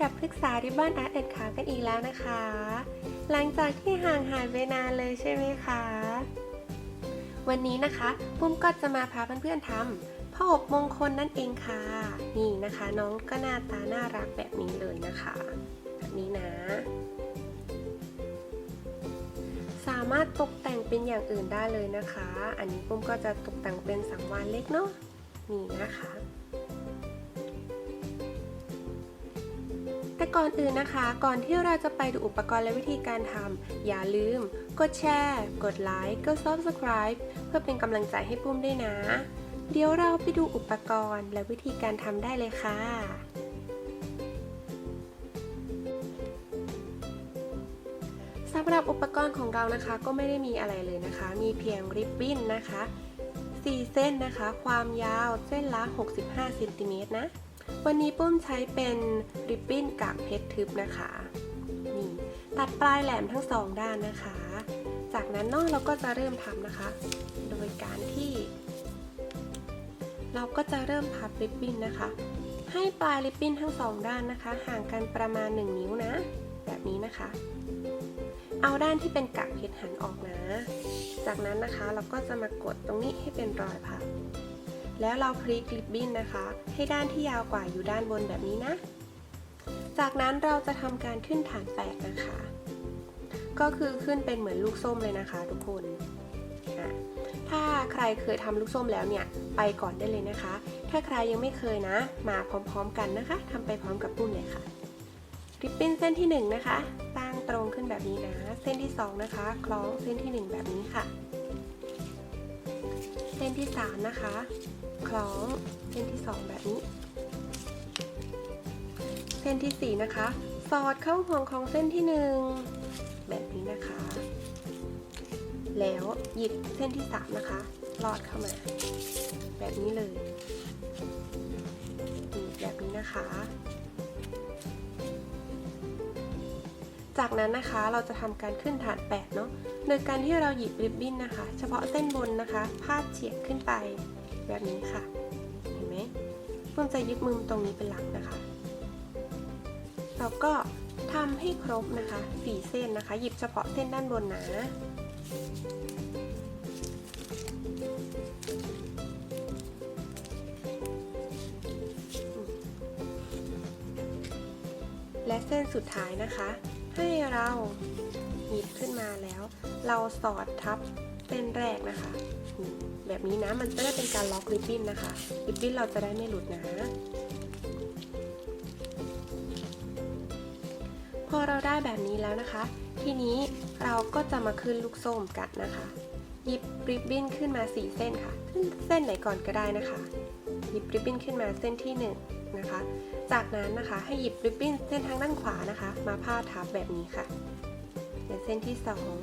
กับพฤกษาริบบอนอาร์ตแอนด์คากันอีกแล้วนะคะ หลังจากที่ห่างหายไปนานเลยใช่ไหมคะ วันนี้นะคะปุ้มก็จะมาพาเพื่อนๆทำผ้าอบมงคลนั่นเองค่ะ นี่นะคะ น้องก็หน้าตาน่ารักแบบนี้เลยนะคะแบบนี้นะ สามารถตกแต่งเป็นอย่างอื่นได้เลยนะคะ อันนี้ปุ้มก็จะตกแต่งเป็นสังวานเล็กเนาะนี่นะคะ แต่ก่อนอื่นนะคะ ก่อนที่เราจะไปดูอุปกรณ์และวิธีการทำอย่าลืม กดแชร์ กดไลค์กด subscribe เพื่อเป็นกำลังใจให้ปุ้มด้วยนะ เดี๋ยวเราไปดูอุปกรณ์และวิธีการทำได้เลยค่ะสำหรับอุปกรณ์ของเรานะคะก็ไม่ได้มีอะไรเลยนะคะ มีเพียงริบบิ้นนะคะ 4 เส้นนะคะ ความยาวเส้นละ 65เซนติเมตรนะ วันนี้ปุ้มใช้เป็นริบบิ้นกากเพชรทึบนะคะนี่ตัดปลายแหลมทั้งสองด้านนะคะ จากนั้นนอกเราก็จะเริ่มทำนะคะ โดยการที่ เราก็จะเริ่มพับริบบิ้นนะคะ ให้ปลายริบบิ้นทั้งสองด้านนะคะ ห่างกันประมาณ 1 นิ้วนะ แบบนี้นะคะ เอาด้านที่เป็นกากเพชรหันออกนะ จากนั้นนะคะเราก็จะมากดตรงนี้ให้เป็นรอยพับ แล้วเราพลิกริบบิ้นนะคะ ให้ด้านที่ยาวกว่าอยู่ด้านบนแบบนี้นะ จากนั้นเราจะทำการขึ้นฐานแปดนะคะ ก็คือขึ้นเป็นเหมือนลูกส้มเลยนะคะทุกคน ถ้าใครเคยทำลูกส้มแล้วเนี่ย ไปก่อนได้เลยนะคะ ถ้าใครยังไม่เคยนะ มาพร้อมๆกันนะคะทำไปพร้อมกับปุ้มเลยค่ะริบบิ้นเส้นที่1นะคะตั้งตรงขึ้นแบบนี้นะ เส้นที่ 2 นะคะ คล้องเส้นที่ 1 แบบนี้ค่ะ เส้นที่ 3 นะคะ คล้องเส้นที่ 2 แบบนี้ เส้นที่ 4 นะคะ สอดเข้าห่วงของเส้นที่ 1 แบบนี้นะคะ แล้วหยิบเส้นที่ 3 นะคะลอดเข้ามา แบบนี้เลยแบบนี้นะคะ จากนั้นนะคะเราจะทำการขึ้นฐานแปดเนาะโดยการที่เราหยิบริบบิ้นนะคะ เฉพาะเส้นบนนะคะ พาดเฉียงขึ้นไป แบบนี้ค่ะ เห็นไหมปุ้มจะยึดมุมตรงนี้เป็นหลักนะคะเราก็ทำให้ครบนะคะสี่เส้นนะคะ หยิบเฉพาะเส้นด้านบนนะและเส้นสุดท้ายนะคะ ให้เราหยิบขึ้นมาแล้ว เราสอดทับ เส้นแรกนะคะ แบบนี้นะมันจะได้เป็นการล็อกริบบิ้นนะคะริบบิ้นเราจะได้ไม่หลุดนะพอเราได้แบบนี้แล้วนะคะ ทีนี้เราก็จะมาขึ้นลูกส้มกันนะคะ หยิบริบบิ้นขึ้นมา 4 เส้นค่ะขึ้นเส้นไหนก่อนก็ได้นะคะ หยิบริบบิ้นขึ้นมาเส้นที่1นงนะคะ จากนั้นนะคะให้หยิบริบบิ้นเส้นทางด้านขวานะคะ มาพาดทับแบบนี้ค่ะในเส้นที่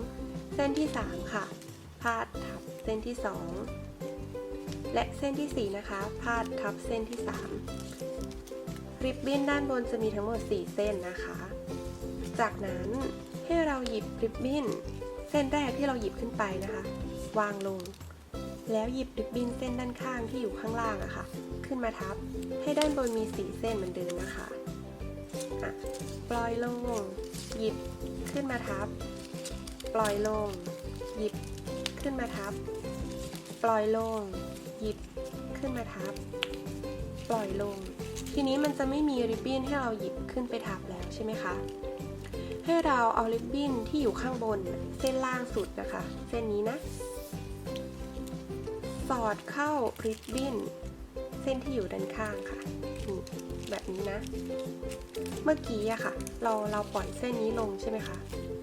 2 เส้นที่ 3 ค่ะ พาดทับเส้นที่ 2 และเส้นที่ 4 นะคะ พาดทับเส้นที่ 3 ริบบิ้นด้านบนจะมีทั้งหมด 4 เส้นนะคะ จากนั้นให้เราหยิบริบบิ้นเส้นแรกที่เราหยิบขึ้นไปนะคะ วางลง แล้วหยิบริบบิ้นเส้นด้านข้างที่อยู่ข้างล่างอะค่ะ ขึ้นมาทับ ให้ด้านบนมีสีเส้นเหมือนเดิมนะคะะปล่อยลง หยิบขึ้นมาทับ ปล่อยลง หยิบ ขึ้นมาทับ ปล่อยลง หยิบขึ้นมาทับ ปล่อยลง ทีนี้มันจะไม่มีริบบิ้นให้เราหยิบขึ้นไปทับแล้วใช่ไหมคะให้เราเอาริบบิ้นที่อยู่ข้างบนเส้นล่างสุดนะคะ เส้นนี้นะ สอดเข้าริบบิ้นเส้นที่อยู่ด้านข้างค่ะแบบนี้นะ เมื่อกี้อะค่ะ เราเราปล่อยเส้นนี้ลงใช่ไหมคะ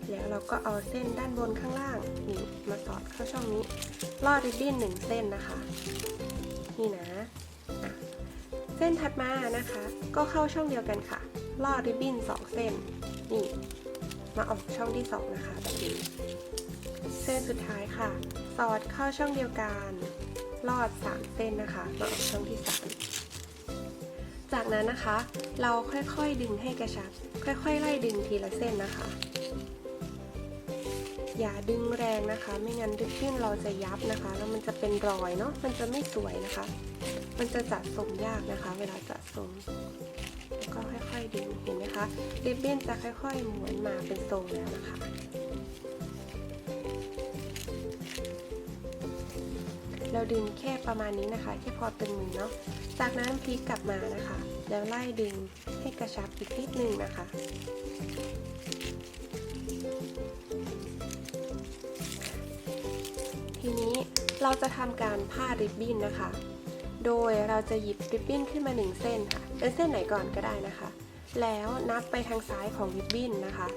แล้วเราก็เอาเส้นด้านบนข้างล่างนี่มาสอดเข้าช่องนี้ลอดริบบิ้นหนึ่งเส้นนะคะ นี่นะ เส้นถัดมานะคะ ก็เข้าช่องเดียวกันค่ะลอดริบบิ้นสองเส้น นี่ มาออกช่องที่สองนะคะแบบนี้เส้นสุดท้ายค่ะ สอดเข้าช่องเดียวกันลอด3เส้นนะคะมาออกช่องที่3จากนั้นนะคะ เราค่อยๆดึงให้กระชับ ค่อยๆไล่ดึงทีละเส้นนะคะ อย่าดึงแรงนะคะ ไม่งั้นริบบิ้นเราจะยับนะคะ แล้วมันจะเป็นรอยเนาะมันจะไม่สวยนะคะ มันจะจัดทรงยากนะคะ เวลาจัดทรงแล้วก็ค่อยๆดึงเห็นไหมคะริบบิ้นจะค่อยๆหมุนมาเป็นทรงแล้วนะคะเราดึงแค่ประมาณนี้นะคะแค่พอตึงมือเนาะ จากนั้นพลิกกลับมานะคะ แล้วไล่ดึงให้กระชับอีกนิดนึงนะคะ เราจะทำการผ้าริบบิ้นนะคะ โดยเราจะหยิบริบบิ้นขึ้นมา 1 เส้นค่ะ เป็นเส้นไหนก่อนก็ได้นะคะ แล้วนับไปทางซ้ายของริบบิ้นนะคะ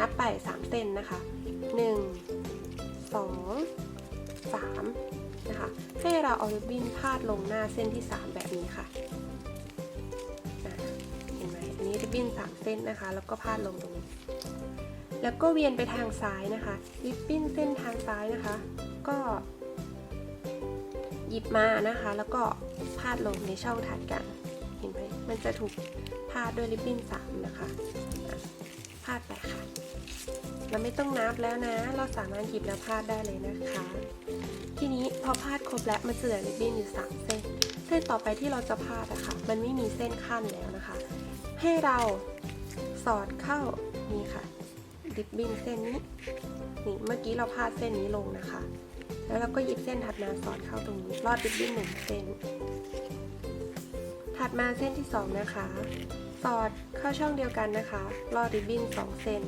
นับไป 3 เส้นนะคะ 1 2 3 นะคะ ให้เราเอาริบบิ้นพาดลงหน้าเส้นที่ 3 แบบนี้ค่ะเห็นไหมอันนี้ริบบิ้น 3 เส้นนะคะ แล้วก็พาดลงตรงนี้แล้วก็เวียนไปทางซ้ายนะคะ ริบบิ้นเส้นทางซ้ายนะคะ ก็ ยิบมานะคะ แล้วก็พาดลงในช่องถัดกัน เห็นไหมมันจะถูกพาดด้วยริบบิ้นสามนะคะพาดไปค่ะ เราไม่ต้องนับแล้วนะ เราสามารถหยิบแล้วพาดได้เลยนะคะ ทีนี้พอพาดครบแล้วมันจะเหลือริบบิ้นอยู่สามเส้น เส้นต่อไปที่เราจะพาดอะคะ่ะ มันไม่มีเส้นขั้นแล้วนะคะ ให้เราสอดเข้านี่ค่ะริบบิ้นเส้นนี้ นี่เมื่อกี้เราพาดเส้นนี้ลงนะคะ แล้วเราก็หยิบเส้นถัดมาสอดเข้าตรงนี้ลอดริบบิ้นหนึ่งเส้น ถัดมาเส้นที่สองนะคะ สอดเข้าช่องเดียวกันนะคะลอดริบบิ้นสองเส้น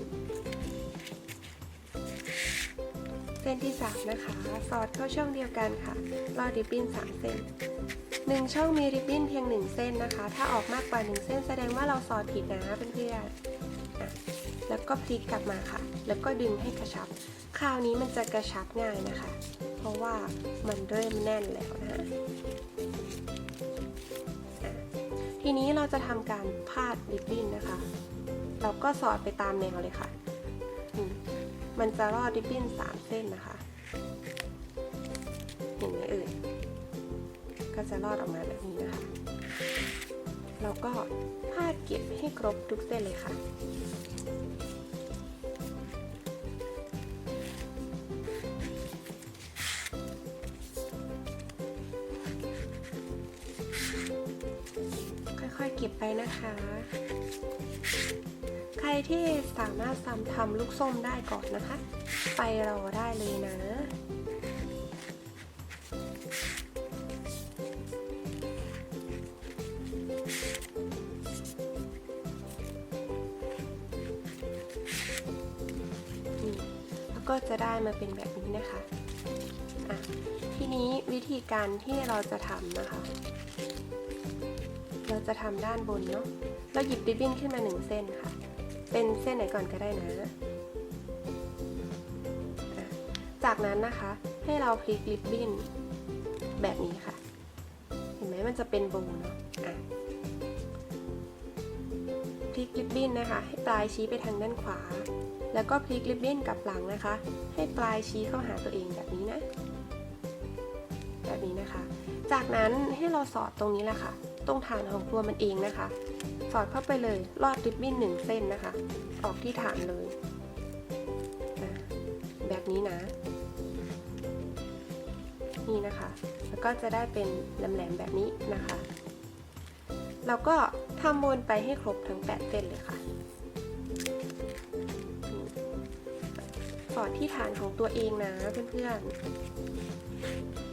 เส้นที่สามนะคะ สอดเข้าช่องเดียวกันค่ะลอดริบบิ้นสามเส้นหนึ่งช่องมีริบบิ้นเพียงหนึ่งเส้นนะคะ ถ้าออกมากกว่าหนึ่งเส้นแสดงว่าเราสอดผิดนะเพื่อนๆแล้วก็พลิกกลับมาค่ะ แล้วก็ดึงให้กระชับ คราวนี้มันจะกระชับง่ายนะคะ ราะว่ามันเริ่มแน่นแล้วนะอะทีนี้เราจะทำการพาดริบบิ้นนะคะ เราก็สอดไปตามแนวเลยค่ะมมันจะรอดริบบิ้นสามเส้นนะคะเห็นไหมเอ่ยก็จะรอดออกมาแบบนี้นะคะ เราก็พาดเก็บให้ครบทุกเส้นเลยค่ะ ค่อยๆเก็บไปนะคะ ใครที่สามารถซ้ำทำลูกส้มได้ก่อนนะคะ ไปรอได้เลยนะแล้วก็จะได้มาเป็นแบบนี้นะคะะทีนี้วิธีการที่เราจะทำนะคะ เราจะทำด้านบนเนาะ เราหยิบริบบิ้นขึ้นมาหนึ่งเส้นค่ะ เป็นเส้นไหนก่อนก็ได้นะ จากนั้นนะคะให้เราพลิกริบบิ้นแบบนี้ค่ะ เห็นไหมมันจะเป็นโบว์เนาะอะพลิกริบบิ้นนะคะ ให้ปลายชี้ไปทางด้านขวา แล้วก็พลิกริบบิ้นกลับหลังนะคะ ให้ปลายชี้เข้าหาตัวเองแบบนี้นะ แบบนี้นะคะ จากนั้นให้เราสอดตรงนี้แหละค่ะ ตรงฐานของตัวมันเองนะคะ สอดเข้าไปเลยลอดริบบิ้นหนึ่งเส้นนะคะ ออกที่ฐานเลยแบบนี้นะ นี่นะคะ แล้วก็จะได้เป็นแหลมๆแบบนี้นะคะเราก็ทำวนไปให้ครบทั้ง 8 เส้นเลยค่ะสอดที่ฐานของตัวเองนะเพื่อนๆ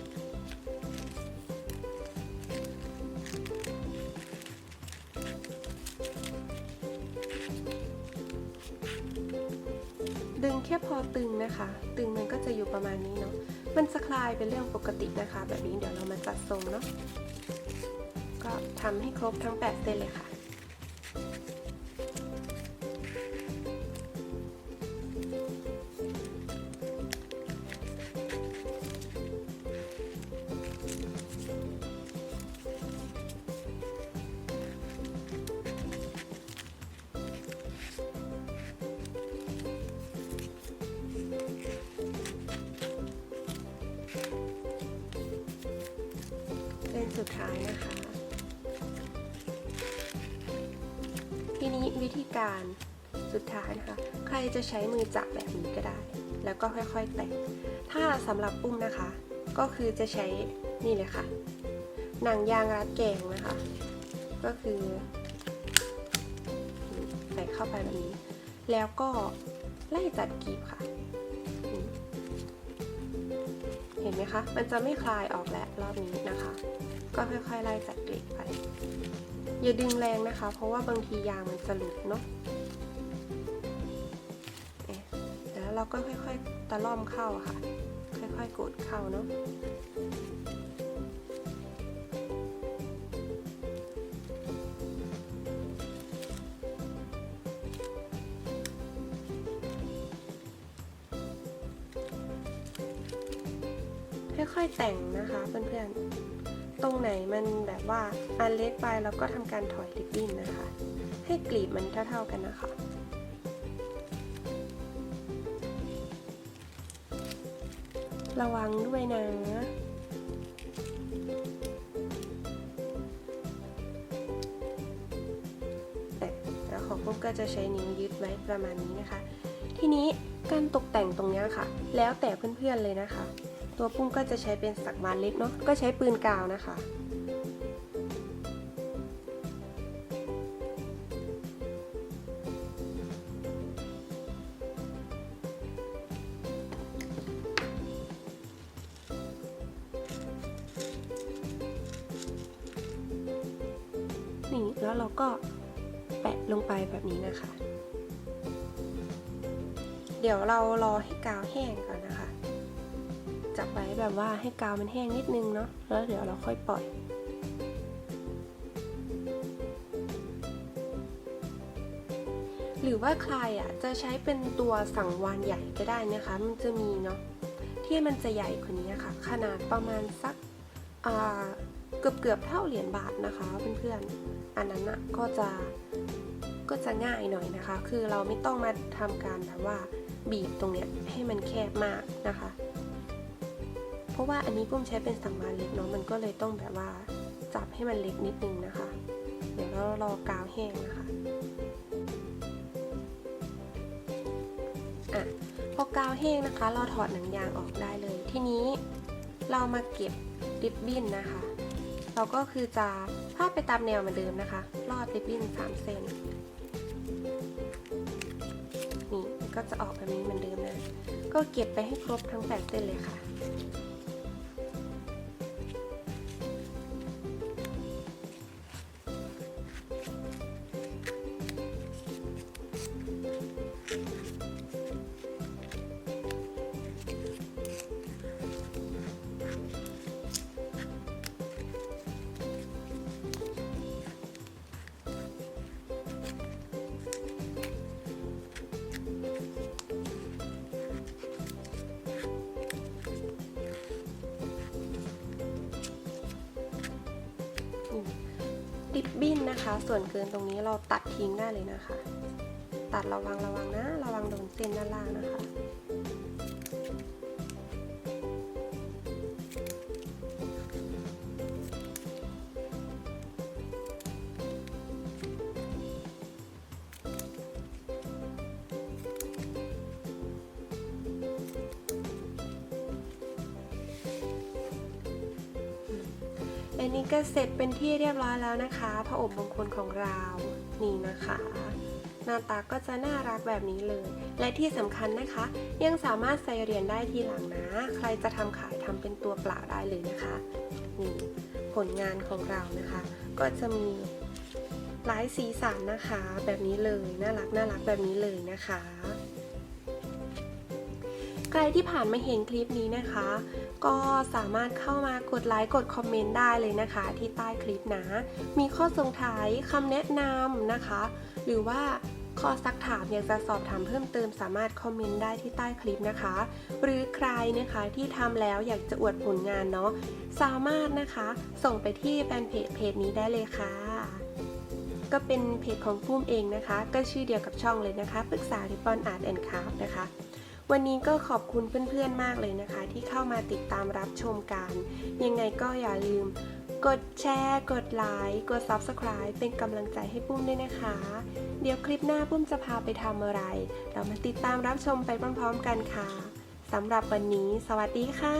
แค่พอตึงนะคะ ตึงมันก็จะอยู่ประมาณนี้เนาะ มันจะคลายเป็นเรื่องปกตินะคะ แบบนี้เดี๋ยวเรามาจัดทรงเนาะ ก็ทำให้ครบทั้ง 8 เส้นเลยค่ะ สุดท้ายนะคะ ทีนี้วิธีการสุดท้ายนะคะ ใครจะใช้มือจับแบบนี้ก็ได้ แล้วก็ค่อยๆแต่งถ้าสำหรับปุ้มนะคะ ก็คือจะใช้นี่เลยค่ะ หนังยางรัดแกงนะคะ ก็คือใส่เข้าไปแบบนี้ แล้วก็ไล่จัดกีบค่ะ เห็นไหมคะ มันจะไม่คลายออกแล้วรอบนี้นะคะ ก็ค่อยๆไล่จัดกลีบไป อย่าดึงแรงนะคะ เพราะว่าบางทียางมันจะหลุดเนาะเอ๊ะแล้วเราก็ค่อยๆตะล่อมเข้าค่ะ ค่อยๆกดเข้าเนาะ ล็กไปเราก็ทำการถอยริบบิ้นนะคะ ให้กลีบมันเท่าๆกันนะคะระวังด้วยนะ แล้วของพวกก็จะใช้นิ้วยึดไว้ประมาณนี้นะคะ ทีนี้การตกแต่งตรงนี้ค่ะ แล้วแต่เพื่อนๆเลยนะคะ ตัวปุ้งก็จะใช้เป็นสักวานเล็กเนาะ ก็ใช้ปืนกาวนะคะ แล้วเราก็แปะลงไปแบบนี้นะคะ เดี๋ยวเรารอให้กาวแห้งก่อนนะคะ จับไว้แบบว่าให้กาวมันแห้งนิดนึงเนาะ แล้วเดี๋ยวเราค่อยปล่อยหรือว่าใครอะจะใช้เป็นตัวสังวานใหญ่ก็ได้นะคะ มันจะมีเนาะที่มันจะใหญ่กว่านี้ค่ะ ขนาดประมาณสักเกือบเกือบเท่าเหรียญบาทนะคะเพื่อนๆ อันนั้นอะก็จะก็จะง่ายหน่อยนะคะ คือเราไม่ต้องมาทำการแบบว่าบีบตรงเนี้ยให้มันแคบมากนะคะ เพราะว่าอันนี้ปุ้มใช้เป็นสังวาเล็กเนาะมันก็เลยต้องแบบว่าจับให้มันเล็กนิดนึงนะคะ เดี๋ยวเรารอกาวแห้งนะคะอะพอกาวแห้งนะคะ เราถอดหนังยางออกได้เลย ทีนี้เรามาเก็บริบบิ้นนะคะ เราก็คือจะพาดไปตามแนวเหมือนเดิมนะคะ ลอดริบบิ้น3เซนนี่ก็จะออกแบบนี้เหมือนเดิมนะ ก็เก็บไปให้ครบทั้ง8เส้นเลยค่ะ บิ้นนะคะ ส่วนเกินตรงนี้เราตัดทิ้งได้เลยนะคะ ตัดระวังระวังนะ ระวังโดนเส้นด้านล่างนะคะ และนี่ก็เสร็จเป็นที่เรียบร้อยแล้วนะคะพระอบมงคลของเรานี่นะคะ หน้าตาก็จะน่ารักแบบนี้เลย และที่สำคัญนะคะ ยังสามารถใส่เหรียญได้ทีหลังนะ ใครจะทำขายทำเป็นตัวเปล่าได้เลยนะคะนี่ผลงานของเรานะคะ ก็จะมีหลายสีสันนะคะ แบบนี้เลยน่ารักน่ารักแบบนี้เลยนะคะ ใครที่ผ่านมาเห็นคลิปนี้นะคะ ก็สามารถเข้ามากดไลค์กดคอมเมนต์ได้เลยนะคะ ที่ใต้คลิปนะ มีข้อสงสัยคำแนะนำนะคะ หรือว่าข้อซักถามอยากจะสอบถามเพิ่มเติมสามารถคอมเมนต์ได้ที่ใต้คลิปนะคะ หรือใครนะคะที่ทำแล้วอยากจะอวดผลงานเนาะสามารถนะคะ ส่งไปที่แฟนเพจเพจนี้ได้เลยค่ะ ก็เป็นเพจของปุ้มเองนะคะ ก็ชื่อเดียวกับช่องเลยนะคะปรึกษาริปอนอาร์ตแอนด์คราฟนะคะ วันนี้ก็ขอบคุณเพื่อนๆมากเลยนะคะ ที่เข้ามาติดตามรับชมกัน ยังไงก็อย่าลืม กดแชร์ กดไลค์ กด Subscribe เป็นกำลังใจให้ปุ้มด้วยนะคะ เดี๋ยวคลิปหน้าปุ้มจะพาไปทำอะไร เรามาติดตามรับชมไปพร้อมๆกันค่ะสำหรับวันนี้ สวัสดีค่ะ